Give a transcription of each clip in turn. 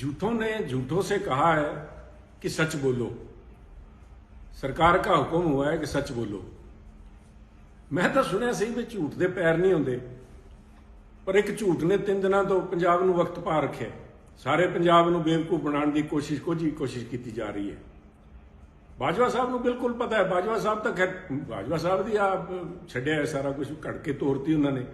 झूठों ने झूठों से कहा है कि सच बोलो ਸਰਕਾਰ ਦਾ ਹੁਕਮ हुआ है कि सच बोलो ਮੈਂ ਤਾਂ ਸੁਣਿਆ ਸੀ ਵੀ ਝੂਠ ਦੇ ਪੈਰ ਨਹੀਂ ਹੁੰਦੇ ਪਰ ਇੱਕ ਝੂਠ ਨੇ ਤਿੰਨ ਦਿਨਾਂ ਤੋਂ ਪੰਜਾਬ ਨੂੰ ਵਕਤ ਪਾ ਰੱਖਿਆ ਸਾਰੇ ਪੰਜਾਬ ਨੂੰ ਬੇਵਕੂਫ ਬਣਾਉਣ ਦੀ ਕੋਸ਼ਿਸ਼ ਕੁਝ ਹੀ ਕੋਸ਼ਿਸ਼ ਕੀਤੀ ਜਾ ਰਹੀ ਹੈ ਬਾਜਵਾ ਸਾਹਿਬ ਨੂੰ ਬਿਲਕੁਲ ਪਤਾ ਹੈ ਬਾਜਵਾ ਸਾਹਿਬ ਤਾਂ ਖੈਰ ਬਾਜਵਾ ਸਾਹਿਬ ਦੀ ਆਪ ਛੱਡਿਆ ਹੈ ਸਾਰਾ ਕੁਝ ਘੜ ਕੇ ਤੋਰਤੀ ਉਹਨਾਂ ਨੇ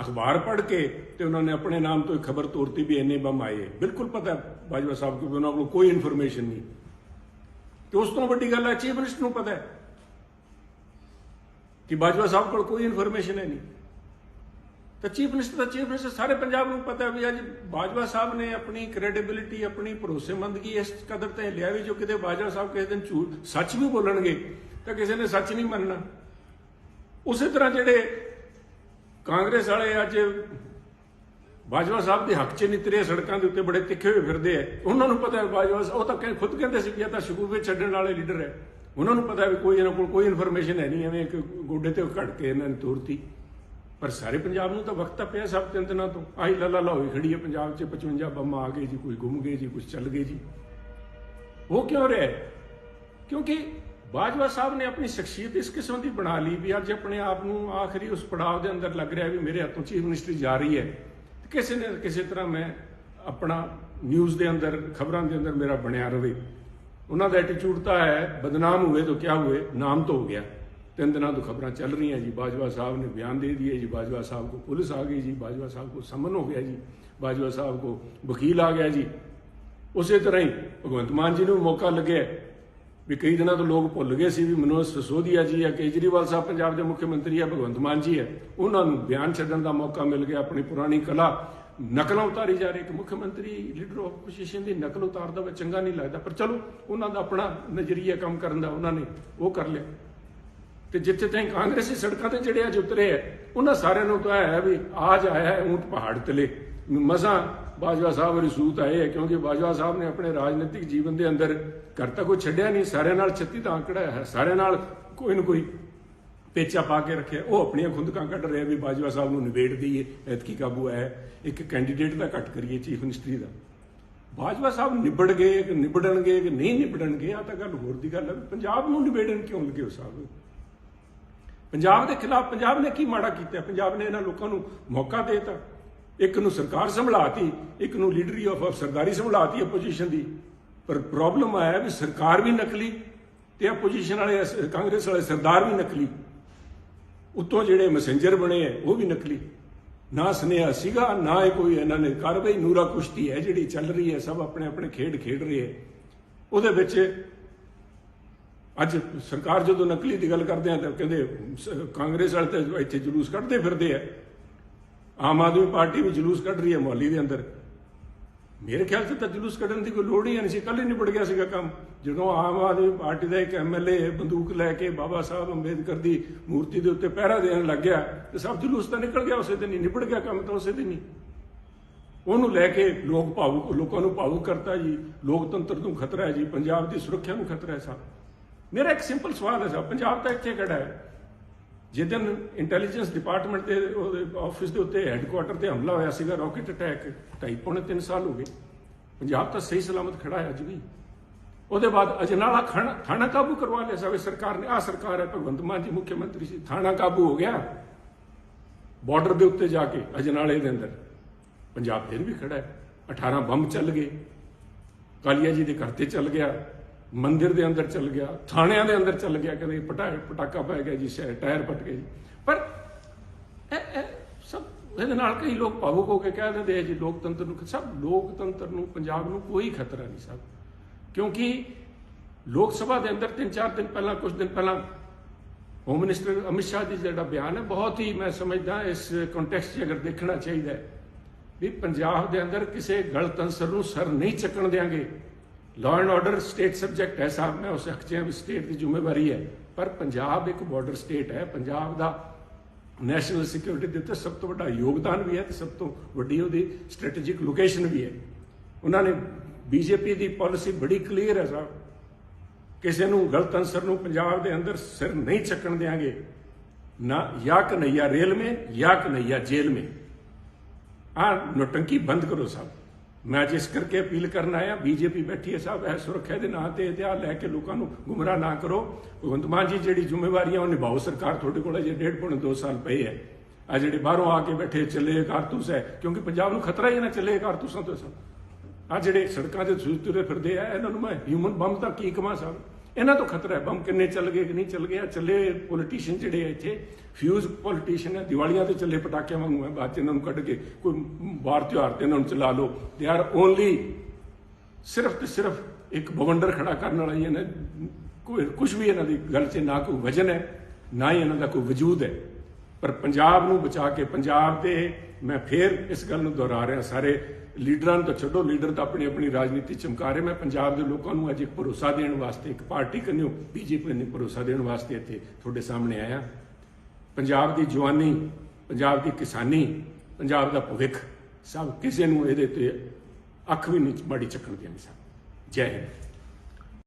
ਅਖਬਾਰ ਪੜ੍ਹ ਕੇ ਤੇ ਉਹਨਾਂ ਨੇ ਆਪਣੇ ਨਾਮ ਤੋਂ ਇੱਕ ਖਬਰ ਤੋਰਤੀ ਵੀ ਇੰਨੇ ਬੰਮ ਆਏ ਬਿਲਕੁਲ ਪਤਾ ਬਾਜਵਾ ਸਾਹਿਬ ਨੂੰ ਉਹਨਾਂ ਕੋਲ ਕੋਈ ਇਨਫੋਰਮੇਸ਼ਨ ਨਹੀਂ। ਤੇ ਉਸ ਤੋਂ ਵੱਡੀ ਗੱਲ ਹੈ ਚੀਫ ਮਿਨਿਸਟਰ ਨੂੰ ਪਤਾ ਹੈ ਕਿ ਬਾਜਵਾ ਸਾਹਿਬ ਕੋਲ ਕੋਈ ਇਨਫੋਰਮੇਸ਼ਨ ਹੈ ਨਹੀਂ। ਤਾਂ ਚੀਫ ਮਿਨਿਸਟਰ ਦਾ ਚੀਫ ਮਿਨਿਸਟਰ ਸਾਰੇ ਪੰਜਾਬ ਨੂੰ ਪਤਾ ਵੀ ਅੱਜ ਬਾਜਵਾ ਸਾਹਿਬ ਨੇ ਆਪਣੀ ਕ੍ਰੈਡੀਬਿਲਿਟੀ ਆਪਣੀ ਭਰੋਸੇਮੰਦਗੀ ਇਸ ਕਦਰ ਤੇ ਲਿਆ ਵੀ ਜੋ ਕਿਤੇ ਬਾਜਵਾ ਸਾਹਿਬ ਕਿਸੇ ਦਿਨ ਝੂਠ, ਸੱਚ ਵੀ ਬੋਲਣਗੇ ਤਾਂ ਕਿਸੇ ਨੇ ਸੱਚ ਨਹੀਂ ਮੰਨਣਾ। ਉਸੇ ਤਰ੍ਹਾਂ ਜਿਹੜੇ ਕਾਂਗਰਸ ਵਾਲੇ ਅੱਜ ਬਾਜਵਾ ਸਾਹਿਬ ਦੇ ਹੱਕ 'ਚ ਨਿਤਰੇ ਸੜਕਾਂ ਦੇ ਉੱਤੇ ਬੜੇ ਤਿੱਖੇ ਹੋਏ ਫਿਰਦੇ ਆ। ਉਹਨਾਂ ਨੂੰ ਪਤਾ ਹੈ ਬਾਜਵਾ ਉਹ ਤਾਂ ਕਹਿੰਦੇ ਖੁਦ ਕਹਿੰਦੇ ਸੀ ਕਿ ਇਹ ਤਾਂ ਸ਼ਗੂਫੇ ਛੱਡਣ ਵਾਲੇ ਲੀਡਰ ਹੈ। ਉਹਨਾਂ ਨੂੰ ਪਤਾ ਹੈ ਵੀ ਕੋਈ ਇਹਨਾਂ ਕੋਲ ਕੋਈ ਇਨਫੋਰਮੇਸ਼ਨ ਹੈ ਨਹੀਂ, ਐਵੇਂ ਇੱਕ ਗੋਡੇ ਤੇ ਘੜ ਕੇ ਇਹਨਾਂ ਨੇ ਤੋਰਤੀ। ਪਰ ਸਾਰੇ ਪੰਜਾਬ ਨੂੰ ਤਾਂ ਵਕਤ ਤਾਂ ਪਿਆ ਸਭ ਤਿੰਨ ਦਿਨਾਂ ਤੋਂ। ਆਹੀ ਲੱਲਾ ਲਾ ਹੋਈ ਖੜੀ ਹੈ ਪੰਜਾਬ 'ਚ 55 ਬੰਮ ਆ ਗਏ ਜੀ, ਕੋਈ ਗੁੰਮ ਗਏ ਜੀ ਕੁਝ ਚੱਲ ਗਏ ਜੀ। ਉਹ ਕਿਉਂ ਰਿਹਾ ਕਿਉਂਕਿ ਬਾਜਵਾ ਸਾਹਿਬ ਨੇ ਆਪਣੀ ਸ਼ਖਸੀਅਤ ਇਸ ਕਿਸਮ ਦੀ ਬਣਾ ਲਈ ਵੀ ਅੱਜ ਆਪਣੇ ਆਪ ਨੂੰ ਆਖਰੀ ਉਸ ਪੜਾਅ ਦੇ ਅੰਦਰ ਲੱਗ ਰਿਹਾ ਵੀ ਮੇਰੇ ਹੱਥੋਂ ਚੀਫ ਮਿਨਿਸਟਰੀ ਜਾ ਰਹੀ ਹੈ। ਕਿਸੇ ਨੇ ਕਿਸੇ ਤਰ੍ਹਾਂ ਮੈਂ ਆਪਣਾ ਨਿਊਜ਼ ਦੇ ਅੰਦਰ, ਖਬਰਾਂ ਦੇ ਅੰਦਰ ਮੇਰਾ ਬਣਿਆ ਰਵੇ। ਉਹਨਾਂ ਦਾ ਐਟੀਟਿਊਡ ਤਾਂ ਹੈ, ਬਦਨਾਮ ਹੋਏ ਤਾਂ ਕਿਆ ਹੋਏ ਨਾਮ ਤਾਂ ਹੋ ਗਿਆ। ਤਿੰਨ ਦਿਨਾਂ ਤੋਂ ਖਬਰਾਂ ਚੱਲ ਰਹੀਆਂ ਜੀ, ਬਾਜਵਾ ਸਾਹਿਬ ਨੇ ਬਿਆਨ ਦੇ ਦਿਏ ਜੀ, ਬਾਜਵਾ ਸਾਹਿਬ ਕੋ ਪੁਲਿਸ ਆ ਗਈ ਜੀ, ਬਾਜਵਾ ਸਾਹਿਬ ਕੋ ਸਮਨ ਹੋ ਗਿਆ ਜੀ, ਬਾਜਵਾ ਸਾਹਿਬ ਕੋ ਵਕੀਲ ਆ ਗਿਆ ਜੀ। ਉਸੇ ਤਰ੍ਹਾਂ ਹੀ ਭਗਵੰਤ ਮਾਨ ਜੀ ਨੂੰ ਵੀ ਮੌਕਾ ਲੱਗਿਆ। ਵੀ ਕਈ ਦਿਨਾਂ ਤੋਂ ਲੋਕ ਭੁੱਲ ਗਏ ਸੀ ਵੀ ਮਨੋਜ ਸਸੋਦੀਆ ਜੀ ਆ, ਕੇਜਰੀਵਾਲ ਸਾਹਿਬ ਪੰਜਾਬ ਦੇ ਮੁੱਖ ਮੰਤਰੀ ਆ, ਭਗਵੰਤ ਮਾਨ ਜੀ ਹੈ ਉਹਨਾਂ ਨੂੰ ਬਿਆਨ ਛੱਡਣ ਦਾ ਮੌਕਾ ਮਿਲ ਗਿਆ, ਆਪਣੀ ਪੁਰਾਣੀ ਕਲਾ ਨਕਲਾਂ ਉਤਾਰੀ ਜਾ ਰਹੀ। ਕਿ ਮੁੱਖ ਮੰਤਰੀ ਲੀਡਰ ਆਫ ਆਪੋਜੀਸ਼ਨ ਦੀ ਨਕਲ ਉਤਾਰਦਾ ਵਾ ਚੰਗਾ ਨਹੀਂ ਲੱਗਦਾ। ਪਰ ਚਲੋ, ਉਹਨਾਂ ਦਾ ਆਪਣਾ ਨਜ਼ਰੀਆ ਕੰਮ ਕਰਨ ਦਾ ਉਹਨਾਂ ਨੇ ਉਹ ਕਰ ਲਿਆ। ਤੇ ਜਿੱਥੇ ਤਾਈਂ ਕਾਂਗਰਸੀ ਸੜਕਾਂ ਤੇ ਜਿਹੜੇ ਅੱਜ ਉਤਰੇ ਆ, ਉਹਨਾਂ ਸਾਰਿਆਂ ਨੂੰ ਤਾਂ ਹੈ ਵੀ ਆਜ ਆਇਆ ਹੈ ਊਂਟ ਪਹਾੜ ਤਲੇ। ਮਸਾਂ ਬਾਜਵਾ ਸਾਹਿਬ ਰਿਸੂਤ ਆਏ ਹੈ, ਕਿਉਂਕਿ ਬਾਜਵਾ ਸਾਹਿਬ ਨੇ ਆਪਣੇ ਰਾਜਨੀਤਿਕ ਜੀਵਨ ਦੇ ਅੰਦਰ ਘਰ ਤਾਂ ਕੋਈ ਛੱਡਿਆ ਨਹੀਂ, ਸਾਰਿਆਂ ਨਾਲ ਛੱਤੀ ਤਾਂ ਆਂਕੜਾ ਹੈ, ਸਾਰਿਆਂ ਨਾਲ ਕੋਈ ਨਾ ਕੋਈ ਪੇਚਾ ਪਾ ਕੇ ਰੱਖਿਆ। ਉਹ ਆਪਣੀਆਂ ਖੁੰਦਕਾਂ ਕੱਢ ਰਿਹਾ ਵੀ ਬਾਜਵਾ ਸਾਹਿਬ ਨੂੰ ਨਿਬੇੜ ਦਈਏ, ਐਤਕੀ ਕਾਬੂ ਹੈ, ਇੱਕ ਕੈਂਡੀਡੇਟ ਦਾ ਘੱਟ ਕਰੀਏ ਚੀਫ ਮਿਨਿਸਟਰੀ ਦਾ। ਬਾਜਵਾ ਸਾਹਿਬ ਨਿਬੜ ਗਏ ਕਿ ਨਿਬੜਨਗੇ ਕਿ ਨਹੀਂ ਨਿਬੜਨਗੇ ਆ ਤਾਂ ਗੱਲ ਹੋਰ ਦੀ ਗੱਲ ਹੈ ਵੀ ਪੰਜਾਬ ਨੂੰ ਨਿਬੇੜਨ ਕਿਉਂ ਲੱਗੇ ਹੋ ਸਾਹਿਬ? ਪੰਜਾਬ ਦੇ ਖਿਲਾਫ ਪੰਜਾਬ ਨੇ ਕੀ ਮਾੜਾ ਕੀਤਾ? ਪੰਜਾਬ ਨੇ ਇਹਨਾਂ ਲੋਕਾਂ ਨੂੰ ਮੌਕਾ ਦੇਤਾ। ਇੱਕ ਨੂੰ ਸਰਕਾਰ ਸੰਭਲਾਤੀ, ਇੱਕ ਨੂੰ ਲੀਡਰੀ ਆਫ ਸਰਦਾਰੀ ਸੰਭਲਾਤੀ ਆਪੋਜੀਸ਼ਨ ਦੀ। ਪਰ ਪ੍ਰੋਬਲਮ ਆਇਆ ਵੀ ਸਰਕਾਰ ਵੀ ਨਕਲੀ ਤੇ ਆਪੋਜੀਸ਼ਨ ਵਾਲੇ, ਕਾਂਗਰਸ ਵਾਲੇ ਸਰਦਾਰ ਵੀ ਨਕਲੀ। ਉੱਤੋਂ ਜਿਹੜੇ ਮੈਸੇਂਜਰ ਬਣੇ ਐ ਉਹ ਵੀ ਨਕਲੀ। ਨਾ ਸੁਨੇਹਾ ਸੀਗਾ, ਨਾ ਇਹ ਕੋਈ ਇਹਨਾਂ ਨੇ ਕਾਰਵਾਈ, ਨੂਰਾ ਕੁਸ਼ਤੀ ਹੈ ਜਿਹੜੀ ਚੱਲ ਰਹੀ ਹੈ, ਸਭ ਆਪਣੇ ਆਪਣੇ ਖੇਡ ਖੇਡ ਰਹੇ ਹੈ। ਉਹਦੇ ਵਿੱਚ ਅੱਜ ਸਰਕਾਰ ਜਦੋਂ ਨਕਲੀ ਦੀ ਗੱਲ ਕਰਦੇ ਆ ਤਾਂ ਕਹਿੰਦੇ ਕਾਂਗਰਸ ਵਾਲੇ ਤਾਂ ਇੱਥੇ ਜਲੂਸ ਕੱਢਦੇ ਫਿਰਦੇ ਆ। ਆਮ ਆਦਮੀ ਪਾਰਟੀ ਵੀ ਜਲੂਸ ਕੱਢ ਰਹੀ ਹੈ ਮੁਹੱਲੀ ਦੇ ਅੰਦਰ। ਮੇਰੇ ਖਿਆਲ 'ਚ ਤਾਂ ਜਲੂਸ ਕੱਢਣ ਦੀ ਕੋਈ ਲੋੜ ਹੀ ਨਹੀਂ ਸੀ। ਕੱਲ ਹੀ ਨਿਬੜ ਗਿਆ ਸੀਗਾ ਕੰਮ। ਜਦੋਂ ਆਮ ਆਦਮੀ ਪਾਰਟੀ ਦਾ ਇੱਕ ਐਮਐਲਏ ਬੰਦੂਕ ਲੈ ਕੇ ਬਾਬਾ ਸਾਹਿਬ ਅੰਬੇਦਕਰ ਦੀ ਮੂਰਤੀ ਦੇ ਉੱਤੇ ਪਹਿਰਾ ਦੇਣ ਲੱਗ ਗਿਆ, ਤੇ ਸਭ ਜਲੂਸ ਤਾਂ ਨਿਕਲ ਗਿਆ, ਉਸੇ ਦਿਨ ਹੀ ਨਿਬੜ ਗਿਆ ਕੰਮ ਤਾਂ ਉਸੇ ਦਿਨ ਹੀ। ਉਹਨੂੰ ਲੈ ਕੇ ਲੋਕ ਭਾਵੁਕ, ਲੋਕਾਂ ਨੂੰ ਭਾਵੁਕ ਕਰਤਾ ਜੀ। ਲੋਕਤੰਤਰ ਨੂੰ ਖਤਰਾ ਹੈ ਜੀ। ਪੰਜਾਬ ਦੀ ਸੁਰੱਖਿਆ ਨੂੰ ਖਤਰਾ ਹੈ ਸਾਹਿਬ ਮੇਰਾ ਇੱਕ ਸਿੰਪਲ ਸਵਾਲ ਹੈ ਸਾਹਿਬ ਪੰਜਾਬ ਤਾਂ ਇੱਥੇ ਖੜਾ ਹੈ। ਜਿੱਦਨ ਇੰਟੈਲੀਜੈਂਸ ਡਿਪਾਰਟਮੈਂਟ ਦੇ ਉਹਦੇ ਆਫਿਸ ਦੇ ਉੱਤੇ ਹੈੱਡਕੁਆਟਰ ਤੇ ਹਮਲਾ ਹੋਇਆ ਸੀਗਾ ਰਾਕਟ ਅਟੈਕ ਢਾਈ ਪੌਣੇ 3 ਸਾਲ ਹੋ ਗਏ। ਪੰਜਾਬ ਤਾਂ ਸਹੀ ਸਲਾਮਤ ਖੜਾ ਹੈ ਅੱਜ ਵੀ। ਉਹਦੇ ਬਾਅਦ ਅਜਨਾਲਾ ਖਾਣਾ, ਥਾਣਾ ਕਾਬੂ ਕਰਵਾ ਲਿਆ ਸਾਵੇ ਸਰਕਾਰ ਨੇ। ਆ ਸਰਕਾਰ ਹੈ ਭਗਵੰਤ ਮਾਨ ਜੀ, ਮੁੱਖ ਮੰਤਰੀ ਸੀ ਥਾਣਾ ਕਾਬੂ ਹੋ ਗਿਆ। ਬਾਰਡਰ ਦੇ ਉੱਤੇ ਜਾ ਕੇ ਅਜਨਾਲੇ ਦੇ ਅੰਦਰ। ਪੰਜਾਬ ਫਿਰ ਵੀ ਖੜਾ ਹੈ। 18 ਬੰਬ ਚੱਲ ਗਏ। ਕਾਲੀਆ ਜੀ ਦੇ ਘਰ ਤੇ ਚੱਲ ਗਿਆ। ਮੰਦਿਰ ਦੇ ਅੰਦਰ ਚੱਲ ਗਿਆ, ਥਾਣਿਆਂ ਦੇ ਅੰਦਰ ਚੱਲ ਗਿਆ, ਕਦੇ ਪਟਾ, ਪਟਾਕਾ ਪੈ ਗਿਆ ਜੀ ਸ਼ਾਇਦ ਟਾਇਰ ਪਟ ਗਏ ਜੀ। ਪਰ ਇਹ ਸਭ ਇਹਦੇ ਨਾਲ ਕਈ ਲੋਕ ਭਾਵੁਕ ਹੋ ਕੇ ਕਹਿ ਦਿੰਦੇ ਆ ਜੀ, ਲੋਕਤੰਤਰ ਨੂੰ ਸਭ ਲੋਕਤੰਤਰ ਨੂੰ, ਪੰਜਾਬ ਨੂੰ ਕੋਈ ਖਤਰਾ ਨਹੀਂ ਸਭ। ਕਿਉਂਕਿ ਲੋਕ ਸਭਾ ਦੇ ਅੰਦਰ ਤਿੰਨ ਚਾਰ ਦਿਨ ਪਹਿਲਾਂ ਕੁਝ ਦਿਨ ਪਹਿਲਾਂ ਹੋਮ ਮਿਨਿਸਟਰ ਅਮਿਤ ਸ਼ਾਹ ਜੀ ਜਿਹੜਾ ਬਿਆਨ ਹੈ, ਬਹੁਤ ਹੀ ਮੈਂ ਸਮਝਦਾ ਇਸ ਕੰਟੈਕਸਟ 'ਚ ਅਗਰ ਦੇਖਣਾ ਚਾਹੀਦਾ ਵੀ ਪੰਜਾਬ ਦੇ ਅੰਦਰ ਕਿਸੇ ਗਲਤ ਅੰਸਰ ਨੂੰ ਸਰ ਨਹੀਂ ਚੱਕਣ ਦੇਾਂਗੇ law and order state subject ਹੈ ਸਾਹਿਬ ਮੈਂ ਉਸ ਹੱਕ ਵੀ ਸਟੇਟ ਦੀ ਜ਼ਿੰਮੇਵਾਰੀ ਹੈ ਪਰ ਪੰਜਾਬ ਇੱਕ ਬਾਰਡਰ ਸਟੇਟ ਹੈ ਪੰਜਾਬ ਦਾ ਨੈਸ਼ਨਲ ਸਿਕਿਉਰਿਟੀ ਦੇ ਉੱਤੇ ਸਭ ਤੋਂ ਵੱਡਾ ਯੋਗਦਾਨ ਵੀ ਹੈ ਤੇ ਸਭ ਤੋਂ ਵੱਡੀ ਉਹਦੀ ਸਟ੍ਰੈਟੇਜਿਕ ਲੋਕੇਸ਼ਨ ਵੀ ਹੈ ਉਹਨਾਂ ਨੇ ਬੀਜੇਪੀ ਦੀ ਪਾਲਿਸੀ ਬੜੀ ਕਲੀਅਰ ਹੈ ਸਾਹਿਬ ਕਿਸੇ ਨੂੰ ਗਲਤ ਅਨਸਰ ਨੂੰ ਪੰਜਾਬ ਦੇ ਅੰਦਰ ਸਿਰ ਨਹੀਂ ਚੱਕਣ ਦੇਾਂਗੇ ਨਾ ਜਾਂ ਕਨਈਆ ਰੇਲ ਮੇ ਜਾਂ ਕਨਈਆ ਜੇਲ ਮੇ ਆ ਨੋਟੰਕੀ ਬੰਦ ਕਰੋ ਸਾਹਿਬ ਮੈਂ ਜਿਸ ਕਰਕੇ ਅਪੀਲ ਕਰਨ ਆਇਆ, ਬੀਜੇਪੀ ਬੈਠੀ ਹੈ ਸਾਹਿਬ, ਇਹ ਸੁਰੱਖਿਆ ਦੇ ਨਾਂ ਤੇ ਇਤਿਹਾਸ ਲੈ ਕੇ ਲੋਕਾਂ ਨੂੰ ਗੁੰਮਰਾਹ ਨਾ ਕਰੋ। ਭਗਵੰਤ ਮਾਨ ਜੀ ਜਿਹੜੀ ਜ਼ਿੰਮੇਵਾਰੀਆਂ ਉਹ ਨਿਭਾਓ, ਸਰਕਾਰ ਤੁਹਾਡੇ ਕੋਲ ਅਜੇ ਡੇਢ ਪੌਣੇ 2 ਸਾਲ ਪਏ ਹੈ। ਆ ਜਿਹੜੇ ਬਾਹਰੋਂ ਆ ਕੇ ਬੈਠੇ ਚੱਲੇ ਕਾਰਤੂਸ ਹੈ, ਕਿਉਂਕਿ ਪੰਜਾਬ ਨੂੰ ਖਤਰਾ ਹੀ ਨਾ ਚੱਲੇ ਕਾਰਤੂਸਾਂ ਤੋਂ ਸਭ। ਆ ਜਿਹੜੇ ਸੜਕਾਂ ਤੇ ਸੁੱਤੇ ਤੁਰੇ ਫਿਰਦੇ ਆ, ਇਹਨਾਂ ਨੂੰ ਮੈਂ ਹਿਊਮਨ ਬੰਬ ਤਾਂ ਕੀ ਕਮਾ ਸਾਹਿਬ। ਇਹਨਾਂ ਤੋਂ ਖਤਰਾ ਹੈ, ਬੰਬ ਕਿੰਨੇ ਚੱਲ ਗਏ ਕਿ ਨਹੀਂ ਚੱਲ ਗਏ ਚੱਲੇ ਪੋਲੀਟੀਸ਼ੀਅਨ ਜਿਹੜੇ ਆ ਇੱਥੇ ਫਿਊਜ਼ ਪੋਲੀਟੀਸ਼ੀਅਨ ਹੈ ਦੀਵਾਲੀਆਂ ਤੇ ਚੱਲੇ ਪਟਾਕਿਆਂ ਵਾਂਗੂ ਹੈ ਬਾਅਦ ਚ ਇਹਨਾਂ ਨੂੰ ਕੱਢ ਕੇ ਕੋਈ ਬਾਹਰ ਤਿਉਹਾਰ ਤੇ ਇਹਨਾਂ ਨੂੰ ਚਲਾ ਲਓ। ਦੇ ਆਰ ਓਨਲੀ ਸਿਰਫ ਤੇ ਸਿਰਫ ਇੱਕ ਬਵੰਡਰ ਖੜਾ ਕਰਨ ਵਾਲਾ ਹੀ ਇਹਨਾਂ, ਕੋਈ ਕੁਝ ਵੀ ਇਹਨਾਂ ਦੀ ਗੱਲ 'ਚ ਨਾ ਕੋਈ ਵਜਨ ਹੈ, ਨਾ ਹੀ ਇਹਨਾਂ ਦਾ ਕੋਈ ਵਜੂਦ ਹੈ। ਪਰ ਪੰਜਾਬ ਨੂੰ ਬਚਾ ਕੇ ਪੰਜਾਬ ਦੇ ਮੈਂ ਫੇਰ ਇਸ ਗੱਲ ਨੂੰ ਦੁਹਰਾ ਰਿਹਾ, ਸਾਰੇ ਲੀਡਰਾਂ ਨੂੰ ਤਾਂ ਛੱਡੋ, ਲੀਡਰ ਤਾਂ ਆਪਣੀ ਆਪਣੀ ਰਾਜਨੀਤੀ ਚਮਕਾ ਰਹੇ। ਮੈਂ ਪੰਜਾਬ ਦੇ ਲੋਕਾਂ ਨੂੰ ਅੱਜ ਇੱਕ ਭਰੋਸਾ ਦੇਣ ਵਾਸਤੇ ਇੱਕ ਪਾਰਟੀ ਕੰਨਿਓ, ਬੀਜੇਪੀ ਨੂੰ ਭਰੋਸਾ ਦੇਣ ਵਾਸਤੇ ਇੱਥੇ ਤੁਹਾਡੇ ਸਾਹਮਣੇ ਆਇਆ। ਪੰਜਾਬ ਦੀ ਜਵਾਨੀ, ਪੰਜਾਬ ਦੀ ਕਿਸਾਨੀ, ਪੰਜਾਬ ਦਾ ਭਵਿੱਖ ਸਭ ਕਿਸੇ ਨੂੰ ਇਹਦੇ ਤੇ ਅੱਖ ਵੀ ਨਹੀਂ, ਮਾੜੀ ਚੱਕਣ ਦੇਣੀ ਸਭ। ਜੈ ਹਿੰਦ।